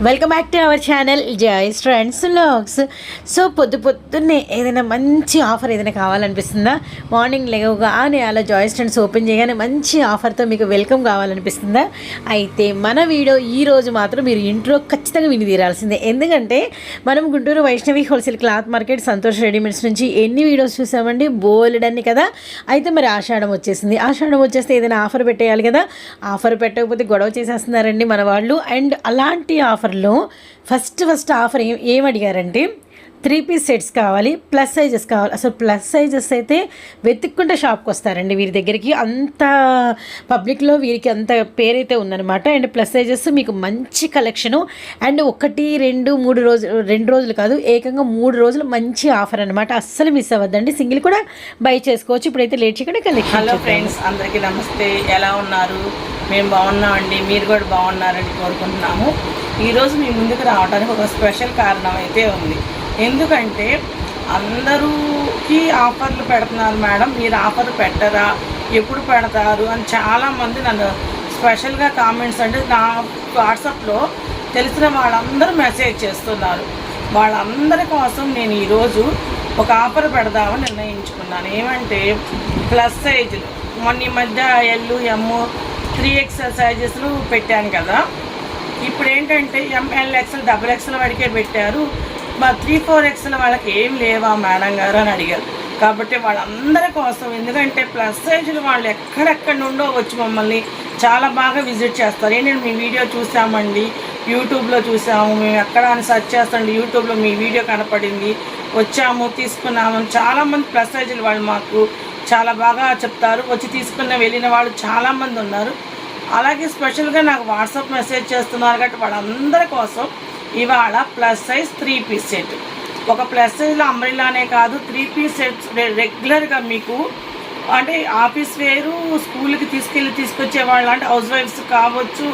Welcome back to our channel joys friends logs so పొద్దు పొద్దున్నే ఏదైనా మంచి ఆఫర్ ఏదైనా కావాలనిపిస్తుందా? మార్నింగ్ లేవగానే అలా జాయ్స్ ఫ్రెండ్స్ ఓపెన్ చేయగానే మంచి ఆఫర్తో మీకు వెల్కమ్ కావాలనిపిస్తుందా? అయితే మన వీడియో ఈరోజు మాత్రం మీరు ఇంట్లో ఖచ్చితంగా విని తీరాల్సిందే. ఎందుకంటే మనం Guntur Vaishnavi wholesale cloth market Santosh readymades నుంచి ఎన్ని వీడియోస్ చూసామండి? బోలెడన్ని కదా? అయితే మరి ఆషాఢం వచ్చేసింది. ఆషాఢం వచ్చేస్తే ఏదైనా ఆఫర్ పెట్టేయాలి కదా? ఆఫర్ పెట్టకపోతే గొడవ చేసేస్తున్నారండి మన వాళ్ళు. అండ్ అలాంటి ఆఫర్ ఆఫర్లో ఫస్ట్ ఫస్ట్ ఆఫర్ ఏం ఏం అడిగారంటే త్రీ పీస్ సెట్స్ కావాలి ప్లస్ సైజెస్ కావాలి. అసలు ప్లస్ సైజెస్ అయితే వెతుక్కుంటే షాప్కి వస్తారండి వీరి దగ్గరికి. అంత పబ్లిక్లో వీరికి అంత పేరైతే ఉందన్నమాట. అండ్ ప్లస్ సైజెస్ మీకు మంచి కలెక్షను. అండ్ ఒకటి రెండు మూడు రోజులు రెండు రోజులు కాదు ఏకంగా మూడు రోజులు మంచి ఆఫర్ అనమాట అస్సలు మిస్ అవ్వద్దండి. సింగిల్ కూడా బై చేసుకోవచ్చు. ఇప్పుడైతే లేట్ చేయకుండా కలెక్షన్ హలో ఫ్రెండ్స్ అందరికీ నమస్తే. ఎలా ఉన్నారు? మేము బాగున్నామండి. మీరు కూడా బాగున్నారని కోరుకుంటున్నాము. ఈరోజు మీ ముందుకు రావడానికి ఒక స్పెషల్ కారణం అయితే ఉంది. ఎందుకంటే అందరూకి ఆఫర్లు పెడుతున్నారు మేడం. మీరు ఆఫర్ పెట్టరా? ఎప్పుడు పెడతారు? అని చాలామంది నన్ను స్పెషల్గా కామెంట్స్ అంటే నా వాట్సాప్లో తెలిసిన వాళ్ళందరూ మెసేజ్ చేస్తున్నారు. వాళ్ళందరి కోసం నేను ఈరోజు ఒక ఆఫర్ పెడదామని నిర్ణయించుకున్నాను. ఏమంటే ప్లస్ సైజులు. మొన్న ఈ మధ్య ఎల్ ఎమ్ త్రీ ఎక్సెల్ సైజెస్లు పెట్టాను కదా. ఇప్పుడు ఏంటంటే ఎంఎల్ ఎక్స్ఎల్ డబుల్ ఎక్స్ఎల్ వాడికే పెట్టారు. మా త్రీ ఫోర్ ఎక్స్ఎల్ వాళ్ళకి ఏం లేవా మేడం గారు అని అడిగారు. కాబట్టి వాళ్ళందరి కోసం ఎందుకంటే ప్లస్ సైజులు వాళ్ళు ఎక్కడెక్కడ నుండో వచ్చి మమ్మల్ని చాలా బాగా విజిట్ చేస్తారు. ఏంటంటే మీ వీడియో చూసామండి యూట్యూబ్లో చూసాము మేము ఎక్కడ అని సెర్చ్ చేస్తాండి యూట్యూబ్లో మీ వీడియో కనపడింది వచ్చాము తీసుకున్నాము చాలామంది ప్లస్ సైజులు వాళ్ళు మాకు చాలా బాగా చెప్తారు. వచ్చి తీసుకున్న వెళ్ళిన వాళ్ళు చాలామంది ఉన్నారు. అలాగే స్పెషల్గా నాకు వాట్సాప్ మెసేజ్ చేస్తున్నారు కాబట్టి వాళ్ళందరి కోసం ఇవాళ plus size three piece set ఒక ప్లస్ సైజ్లో అంబ్రిల్లానే కాదు త్రీ పీస్ సెట్స్ రెగ్యులర్గా మీకు అంటే ఆఫీస్ వేరు స్కూల్కి తీసుకెళ్ళి తీసుకొచ్చే వాళ్ళు అంటే హౌస్ వైఫ్స్ కావచ్చు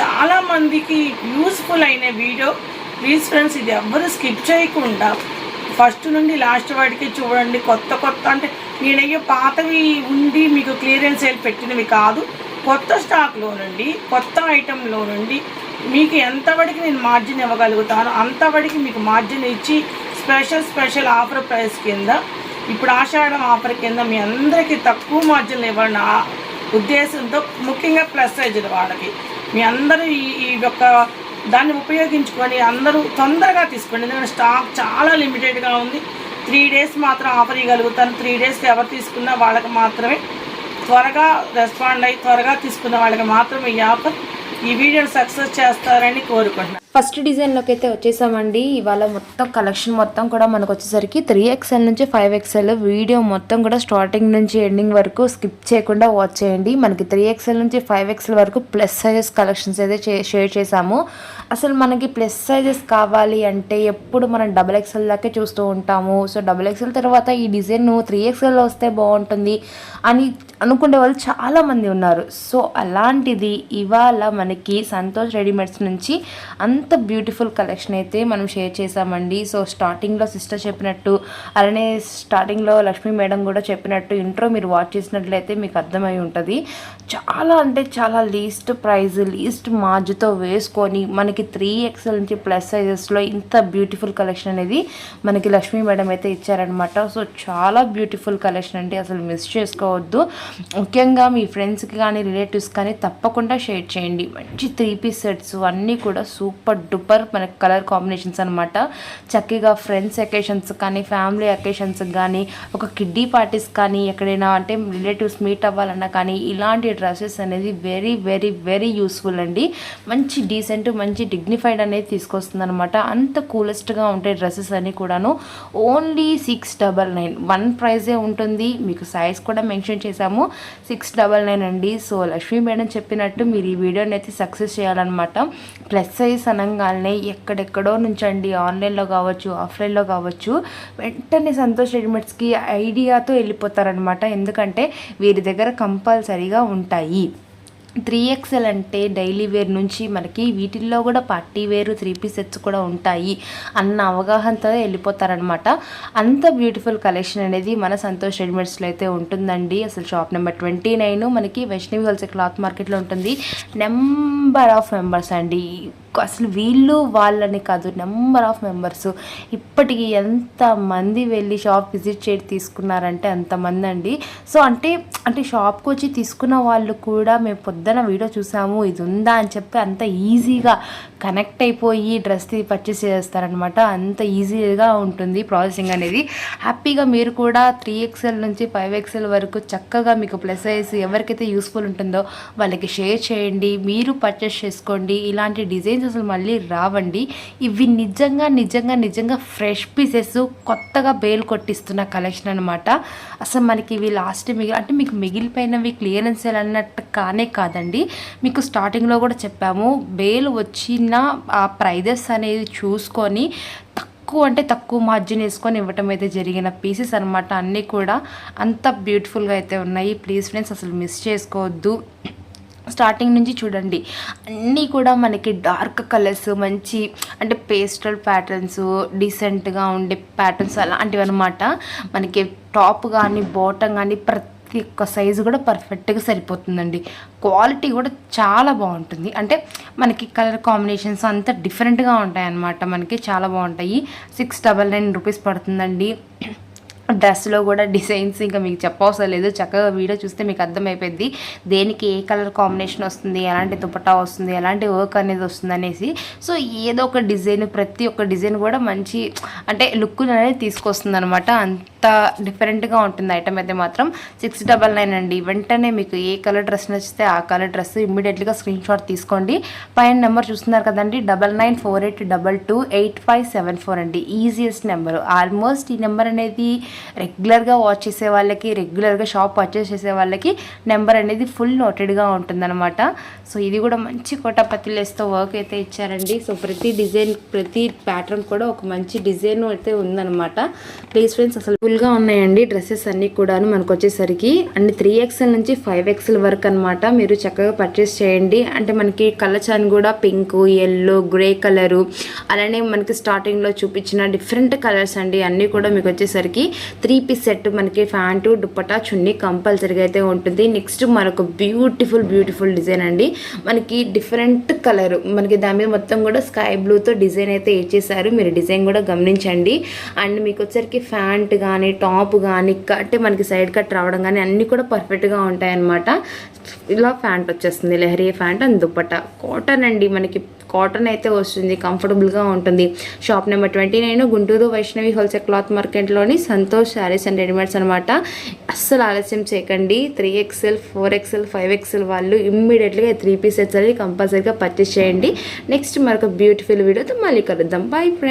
చాలామందికి యూస్ఫుల్ అయిన వీడియో ప్లీజ్ ఫ్రెండ్స్ ఇది ఎవ్వరు స్కిప్ చేయకుండా ఫస్ట్ నుండి లాస్ట్ వాటికి చూడండి కొత్త కొత్త అంటే నేనయ్యో పాతవి ఉండి మీకు క్లియరెన్స్ సేల్ పెట్టినవి కాదు. కొత్త స్టాక్లో నుండి కొత్త ఐటెంలో నుండి మీకు ఎంతవరకు నేను మార్జిన్ ఇవ్వగలుగుతానో అంతవరకు మీకు మార్జిన్ ఇచ్చి స్పెషల్ స్పెషల్ ఆఫర్ ప్రైస్ కింద ఇప్పుడు ఆషాఢం ఆఫర్ కింద మీ అందరికీ తక్కువ మార్జిన్లు ఇవ్వండి ఉద్దేశంతో ముఖ్యంగా ప్లస్ సైజుల వాళ్ళకి. మీ అందరూ ఈ ఈ యొక్క దాన్ని ఉపయోగించుకొని అందరూ తొందరగా తీసుకోండి. ఎందుకంటే స్టాక్ చాలా లిమిటెడ్గా ఉంది. త్రీ డేస్ మాత్రం ఆఫర్ ఇవ్వగలుగుతాను. త్రీ డేస్కి ఎవరు తీసుకున్నా వాళ్ళకి మాత్రమే త్వరగా రెస్పాండ్ అయ్యి త్వరగా తీసుకున్న వాళ్ళకి మాత్రమే ఈ ఆఫర్ ఈ వీడియోని సక్సెస్ చేస్తారని కోరుకుంటున్నాను. ఫస్ట్ డిజైన్లోకి అయితే వచ్చేసామండి. ఇవాళ మొత్తం కలెక్షన్ మొత్తం కూడా మనకు వచ్చేసరికి త్రీ ఎక్స్ఎల్ నుంచి ఫైవ్ ఎక్స్ఎల్ వీడియో మొత్తం కూడా స్టార్టింగ్ నుంచి ఎండింగ్ వరకు స్కిప్ చేయకుండా వాచ్ చేయండి. మనకి త్రీ ఎక్స్ఎల్ నుంచి ఫైవ్ ఎక్స్ఎల్ వరకు ప్లస్ సైజెస్ కలెక్షన్స్ అయితే షేర్ చేశాము. అసలు మనకి ప్లస్ సైజెస్ కావాలి అంటే ఎప్పుడు మనం డబుల్ ఎక్స్ఎల్ దాకే చూస్తూ ఉంటాము. సో డబుల్ ఎక్స్ఎల్ తర్వాత ఈ డిజైన్ త్రీ ఎక్స్ఎల్ వస్తే బాగుంటుంది అని అనుకునే వాళ్ళు చాలామంది ఉన్నారు. సో అలాంటిది ఇవాళ మన మనకి సంతోష్ రెడీమేడ్స్ నుంచి అంత బ్యూటిఫుల్ కలెక్షన్ అయితే మనం షేర్ చేసామండి సో స్టార్టింగ్లో సిస్టర్ చెప్పినట్టు అలానే స్టార్టింగ్లో లక్ష్మీ మేడం కూడా చెప్పినట్టు ఇంట్రో మీరు వాచ్ చేసినట్లయితే మీకు అర్థమై ఉంటుంది. చాలా అంటే చాలా లీస్ట్ ప్రైజ్ లీస్ట్ మార్జ్తో వేసుకొని మనకి త్రీ ఎక్స్ఎల్ నుంచి ప్లస్ సైజెస్లో ఇంత బ్యూటిఫుల్ కలెక్షన్ అనేది మనకి లక్ష్మీ మేడం అయితే ఇచ్చారనమాట సో చాలా బ్యూటిఫుల్ కలెక్షన్ అండి. అసలు మిస్ చేసుకోవద్దు. ముఖ్యంగా మీ ఫ్రెండ్స్కి కానీ రిలేటివ్స్ కానీ తప్పకుండా షేర్ చేయండి. మంచి త్రీ పీస్ సెట్స్ అన్నీ కూడా సూపర్ డూపర్ మనకి కలర్ కాంబినేషన్స్ అనమాట చక్కగా ఫ్రెండ్స్ ఎకేషన్స్ కానీ ఫ్యామిలీ ఎకేషన్స్ కానీ ఒక కిడ్డీ పార్టీస్ కానీ ఎక్కడైనా అంటే రిలేటివ్స్ మీట్ అవ్వాలన్నా కానీ ఇలాంటి డ్రెస్సెస్ అనేది వెరీ వెరీ వెరీ యూస్ఫుల్ అండి. మంచి డీసెంట్ మంచి డిగ్నిఫైడ్ అనేది తీసుకొస్తుంది అనమాట అంత కూలెస్ట్గా ఉంటాయి డ్రెస్సెస్ అన్నీ కూడాను. Only six double nine one ప్రైజే ఉంటుంది. మీకు సైజ్ కూడా మెన్షన్ చేశాము. సిక్స్ డబల్ నైన్ అండి. సో లక్ష్మీ మేడం చెప్పినట్టు మీరు ఈ వీడియోని అయితే సక్సెస్ చేయాలన్నమాట. ప్లస్ సైజ్ అనగానే ఎక్కడెక్కడో నుంచి అండి ఆన్లైన్లో కావచ్చు ఆఫ్లైన్లో కావచ్చు వెంటనే సంతోష్ రెడీమేడ్స్కి ఐడియాతో వెళ్ళిపోతారనమాట ఎందుకంటే వీరి దగ్గర కంపల్సరీగా ఉంటాయి. త్రీ ఎక్స్ఎల్ అంటే డైలీ వేర్ నుంచి మనకి వీటిల్లో కూడా party wear three piece sets కూడా ఉంటాయి అన్న అవగాహనతో వెళ్ళిపోతారనమాట అంత బ్యూటిఫుల్ కలెక్షన్ అనేది మన సంతోష్ రెడీమేడ్స్లో అయితే ఉంటుందండి. అసలు షాప్ నెంబర్ ట్వంటీ నైన్ మనకి వైష్ణవి హోల్సేల్ క్లాత్ మార్కెట్లో ఉంటుంది. నెంబర్ ఆఫ్ మెంబర్స్ అండి. అసలు వీళ్ళు వాళ్ళని కాదు నెంబర్ ఆఫ్ మెంబర్స్ ఇప్పటికి ఎంతమంది వెళ్ళి షాప్ విజిట్ చేసి తీసుకున్నారంటే అంతమంది అండి. సో అంటే అంటే షాప్కి వచ్చి తీసుకున్న వాళ్ళు కూడా మేము పొద్దున వీడియో చూసాము ఇది ఉందా అని చెప్పి అంత ఈజీగా కనెక్ట్ అయిపోయి డ్రెస్ పర్చేస్ చేస్తారనమాట అంత ఈజీగా ఉంటుంది ప్రాసెసింగ్ అనేది. హ్యాపీగా మీరు కూడా త్రీ ఎక్స్ఎల్ నుంచి ఫైవ్ ఎక్స్ఎల్ వరకు చక్కగా మీకు ప్లస్ సైజ్ ఎవరికైతే యూస్ఫుల్ ఉంటుందో వాళ్ళకి షేర్ చేయండి. మీరు పర్చేస్ చేసుకోండి. ఇలాంటి డిజైన్స్ అసలు మళ్ళీ రావండి. ఇవి నిజంగా నిజంగా నిజంగా ఫ్రెష్ పీసెస్ కొత్తగా బేల్ కొట్టిస్తున్న కలెక్షన్ అనమాట అసలు మనకి ఇవి లాస్ట్ మిగిలి అంటే మీకు మిగిలిపోయినవి క్లియరెన్స్ అన్నట్టు కానే కాదండి. మీకు స్టార్టింగ్లో కూడా చెప్పాము. బేల్ వచ్చిన ఆ ప్రైజెస్ అనేది చూసుకొని తక్కువ అంటే తక్కువ మార్జిన్ వేసుకొని ఇవ్వటం అయితే జరిగిన పీసెస్ అనమాట అన్నీ కూడా అంత బ్యూటిఫుల్గా అయితే ఉన్నాయి. ప్లీజ్ ఫ్రెండ్స్ అసలు మిస్ చేసుకోవద్దు. స్టార్టింగ్ నుంచి చూడండి అన్నీ కూడా మనకి డార్క్ కలర్స్ మంచి అంటే పేస్టల్ ప్యాటర్న్స్ డీసెంట్గా ఉండే ప్యాటర్న్స్ అలాంటివి అనమాట మనకి టాప్ కానీ బాటమ్ కానీ ప్రతి ఒక్క సైజు కూడా పర్ఫెక్ట్గా సరిపోతుందండి. క్వాలిటీ కూడా చాలా బాగుంటుంది. అంటే మనకి కలర్ కాంబినేషన్స్ అంతా డిఫరెంట్గా ఉంటాయన్నమాట మనకి చాలా బాగుంటాయి. సిక్స్ డబల్ నైన్ రూపీస్ పడుతుందండి. డ్రెస్లో కూడా డిజైన్స్ ఇంకా మీకు చెప్పవసరం లేదు. చక్కగా వీడియో చూస్తే మీకు అర్థమైపోయింది దేనికి ఏ కలర్ కాంబినేషన్ వస్తుంది ఎలాంటి దుపట్టా వస్తుంది ఎలాంటి వర్క్ అనేది వస్తుంది అనేసి. సో ఏదో ఒక డిజైన్ ప్రతి ఒక్క డిజైన్ కూడా మంచి అంటే లుక్ అనేది తీసుకొస్తుంది అనమాట అంత డిఫరెంట్గా ఉంటుంది ఐటమ్ అయితే మాత్రం సిక్స్ డబల్ నైన్ అండి. వెంటనే మీకు ఏ కలర్ డ్రెస్ నచ్చితే ఆ కలర్ డ్రెస్ ఇమ్మీడియట్గా స్క్రీన్ షాట్ తీసుకోండి. పైన నెంబర్ చూస్తున్నారు కదండి double nine four eight double two eight five seven four అండి. Easiest number. ఆల్మోస్ట్ ఈ నెంబర్ అనేది రెగ్యులర్గా వాచ్ చేసే వాళ్ళకి రెగ్యులర్గా షాప్ పర్చేస్ చేసే వాళ్ళకి నెంబర్ అనేది ఫుల్ నోటెడ్గా ఉంటుందన్నమాట. సో ఇది కూడా మంచి కోటపత్తి లేస్తో వర్క్ అయితే ఇచ్చారండి. సో ప్రతి డిజైన్ ప్రతి ప్యాటర్న్ కూడా ఒక మంచి డిజైన్ అయితే ఉందన్నమాట. ప్లీజ్ ఫ్రెండ్స్ అసలు ఫుల్గా ఉన్నాయండి డ్రెస్సెస్ అన్నీ కూడాను మనకు వచ్చేసరికి అండ్ త్రీ ఎక్స్ఎల్ నుంచి ఫైవ్ ఎక్స్ఎల్ వరకు అనమాట మీరు చక్కగా పర్చేస్ చేయండి. అంటే మనకి కలచాన్ కూడా పింక్ ఎల్లో గ్రే కలరు అలానే మనకి స్టార్టింగ్లో చూపించిన డిఫరెంట్ కలర్స్ అండి. అన్నీ కూడా మీకు వచ్చేసరికి త్రీ పీస్ సెట్ మనకి ఫ్యాంటు దుప్పటా చున్నీ కంపల్సరీగా అయితే ఉంటుంది. నెక్స్ట్ మరొక బ్యూటిఫుల్ బ్యూటిఫుల్ డిజైన్ అండి. మనకి డిఫరెంట్ కలర్ మనకి దాని మీద మొత్తం కూడా స్కై బ్లూతో డిజైన్ అయితే ఇచ్చేసారు. మీరు డిజైన్ కూడా గమనించండి. అండ్ మీకు వచ్చరికి ఫ్యాంట్ కానీ టాప్ కానీ అంటే మనకి సైడ్ కట్ రావడం కానీ అన్నీ కూడా పర్ఫెక్ట్గా ఉంటాయన్నమాట. ఇలా ఫ్యాంట్ వచ్చేస్తుంది లెహరీ ఫ్యాంట్ అండ్ దుప్పట కాటన్ అండి మనకి కాటన్ అయితే వస్తుంది కంఫర్టబుల్గా ఉంటుంది. Shop number twenty nine Guntur Vaishnavi wholesale cloth మార్కెట్లోని Santosh sarees and readymades అనమాట అస్సలు ఆలస్యం చేయకండి. Three XL four XL five XL వాళ్ళు ఇమ్మీడియట్గా త్రీ పీసెస్ అనేది కంపల్సరీగా పర్చేస్ చేయండి. నెక్స్ట్ మరొక బ్యూటిఫుల్ వీడియోతో మళ్ళీ కలుద్దాం. Boy friend